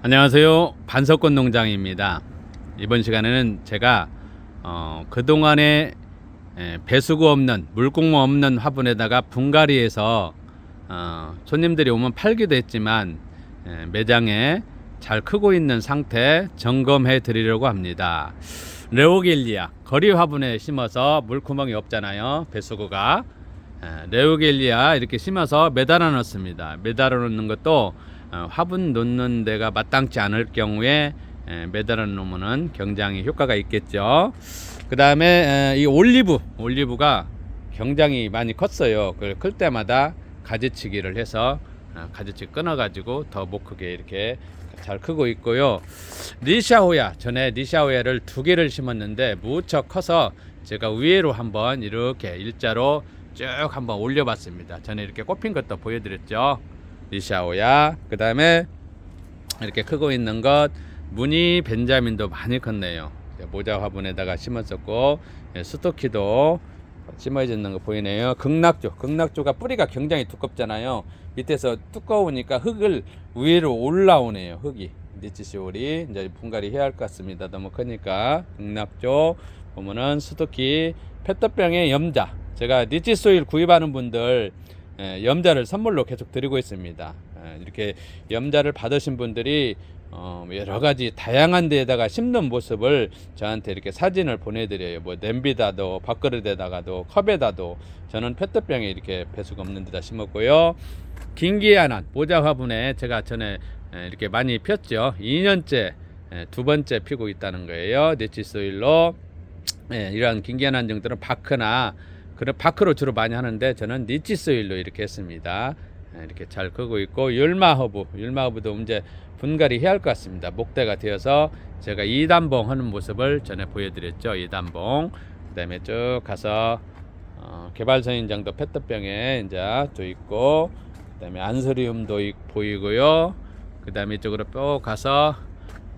안녕하세요. 반석권 농장입니다. 이번 시간에는 제가 어, 그동안에 에, 배수구 없는 물공모 없는 화분에다가 분갈이해서 어, 손님들이 오면 팔기도 했지만 에, 매장에 잘 크고 있는 상태 점검해 드리려고 합니다. 레오겔리아 거리 화분에 심어서 물구멍이 없잖아요. 배수구가 에, 레오겔리아 이렇게 심어서 매달아 놓습니다. 매달아 놓는 것도 어, 화분 놓는 데가 마땅치 않을 경우에 에, 매달아 놓으면 굉장히 효과가 있겠죠. 그 다음에 이 올리브, 올리브가 굉장히 많이 컸어요. 그클 때마다 가지치기를 해서 어, 가지치기 끊어가지고 더 못 크게 이렇게 잘 크고 있고요. 리샤호야 전에 리샤호야를 두 개를 심었는데 무척 커서 제가 위에로 한번 이렇게 일자로 쭉 한번 올려봤습니다. 전에 이렇게 꼽힌 것도 보여드렸죠. 리샤오야. 그 다음에 이렇게 크고 있는 것 무늬 벤자민도 많이 컸네요. 모자 화분에다가 심었었고 예, 스토키도 심어지는 거 보이네요. 극락조, 극락조가 뿌리가 굉장히 두껍잖아요. 밑에서 두꺼우니까 흙을 위로 올라오네요. 흙이 니치시올이 이제 분갈이 해야 할 것 같습니다. 너무 크니까 극락조 보면은 스토키 페트병의 염자. 제가 니치소일 구입하는 분들 예, 염자를 선물로 계속 드리고 있습니다. 예, 이렇게 염자를 받으신 분들이 어, 여러 가지 다양한 데에다가 심는 모습을 저한테 이렇게 사진을 보내드려요. 뭐 냄비다도 밥그릇에다가도 컵에다도 저는 페트병에 이렇게 배수가 없는 데다 심었고요. 긴기야난 모자 화분에 제가 전에 에, 이렇게 많이 폈죠. 2년째 에, 두 번째 피고 있다는 거예요. 네치소일로 예, 이러한 긴기야난 정도는 바크나 그런 바크로 주로 많이 하는데 저는 니치 소일로 이렇게 했습니다. 예, 이렇게 잘 크고 있고 율마 허브, 율마 허브도 이제 분갈이 해야 할 것 같습니다. 목대가 되어서 제가 이단봉 하는 모습을 전에 보여드렸죠. 이단봉. 그다음에 쭉 가서 어, 개발선인장도 페트병에 이제 또 있고 그다음에 안스리움도 있- 보이고요. 그다음에 이쪽으로 쭉 가서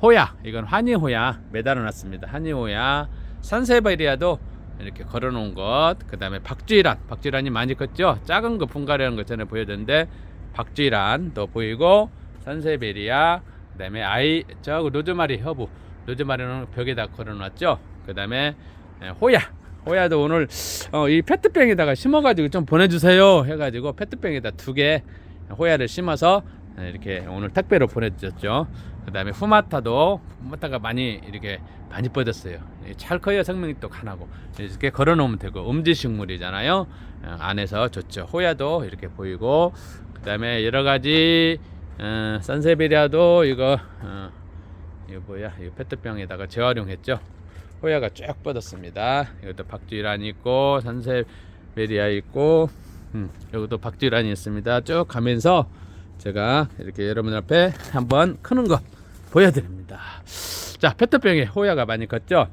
호야 이건 환희호야 매달아 놨습니다. 환희호야 산세베리아도 이렇게 걸어놓은 것. 그 다음에 박쥐란 박쥐란이 많이 컸죠. 작은 거 분갈이하는 거 전에 보여드렸는데 박쥐란도 보이고 산세베리아 그 다음에 아이 저 로즈마리 허브 로즈마리는 벽에다 걸어놨죠. 그 다음에 에, 호야 호야도 오늘 어, 이 페트병에다가 심어가지고 좀 보내주세요 해가지고 페트병에다 두 개 호야를 심어서 에, 이렇게 오늘 택배로 보내주셨죠. 그 다음에 후마타도 후마타가 많이 이렇게 많이 뻗었어요. 커야 생명이 또 가나고 이렇게 걸어놓으면 되고 음지식물이잖아요. 어, 안에서 좋죠. 호야도 이렇게 보이고 그 다음에 여러 가지 어, 산세베리아도 이거 어, 이거 뭐야? 이거 페트병에다가 재활용했죠. 호야가 쭉 뻗었습니다. 이것도 박쥐란이 있고 산세베리아 있고 음, 여기도 박쥐란이 있습니다. 쭉 가면서 제가 이렇게 여러분 앞에 한번 크는 거 보여드립니다. 자, 페트병에 호야가 많이 컸죠.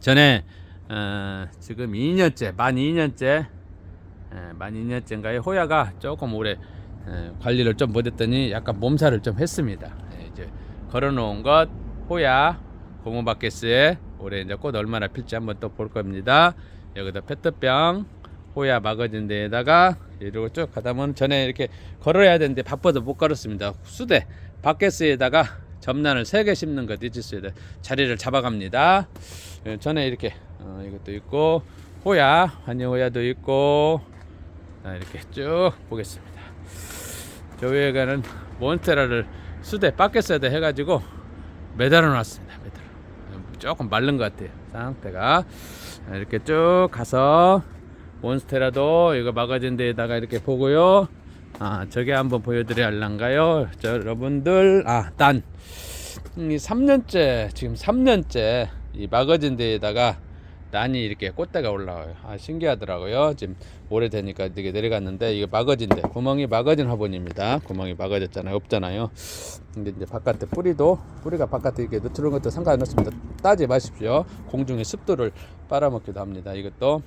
전에 어, 지금 2년째, 만 2년째, 에, 만 2년째인가에 호야가 조금 오래 에, 관리를 좀 못했더니 약간 몸살을 좀 했습니다. 예, 이제 걸어놓은 것 호야 고무바켓스에 올해 이제 꽃 얼마나 필지 한번 또 볼 겁니다. 여기도 페트병 호야 막아진 데에다가 이러고 쭉 가다 보면 전에 이렇게 걸어야 되는데 바빠서 못 걸었습니다. 수대 바켓스에다가 점란을 세개 심는 것 디지스에다 자리를 잡아갑니다. 예, 전에 이렇게 어, 이것도 있고 호야 환희 호야도 있고 자, 이렇게 쭉 보겠습니다. 저 위에 가는 몬스테라를 수대 바켓스에다 해가지고 매달아 놨습니다. 매달아. 조금 마른 것 같아요. 상태가 자, 이렇게 쭉 가서 몬스테라도 이거 막아진 데에다가 이렇게 보고요. 아 저게 한번 보여드려야 할란가요? 저 여러분들 아딴 이 3년째 지금 3년째 이 막아진 데에다가 난이 이렇게 꽃대가 올라와요. 아 신기하더라고요. 지금 오래되니까 이게 내려갔는데 이게 막아진데 구멍이 막아진 화분입니다. 구멍이 막아졌잖아요. 없잖아요. 근데 이제 바깥에 뿌리도 뿌리가 바깥에 이렇게 누트는 것도 상관없습니다. 따지 마십시오. 공중의 습도를 빨아먹기도 합니다. 이것도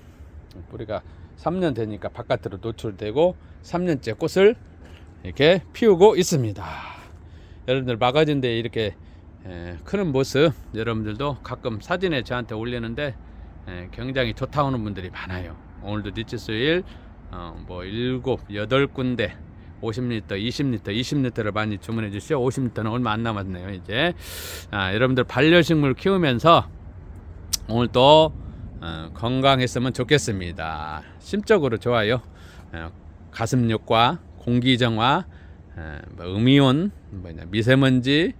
뿌리가 3년 되니까 바깥으로 노출되고 3년째 꽃을 이렇게 피우고 있습니다. 여러분들 마가진데 이렇게 에, 크는 모습 여러분들도 가끔 사진에 저한테 올리는데 에, 굉장히 좋다 하는 분들이 많아요. 오늘도 니치스일 어, 뭐 일곱 여덟 군데 50리터, 20리터, 20리터를 많이 주문해 주시죠. 50리터는 얼마 안 남았네요. 이제 아, 여러분들 반려식물 키우면서 오늘 또 어, 건강했으면 좋겠습니다. 심적으로 좋아요. 어, 가슴력과 공기정화, 어, 뭐 음이온, 뭐냐 미세먼지,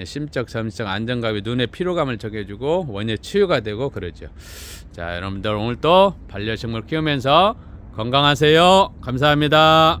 예, 심적, 점적 안정감이 눈의 피로감을 적해주고 원예 치유가 되고 그러죠. 자, 여러분들 오늘 또 반려식물 키우면서 건강하세요. 감사합니다.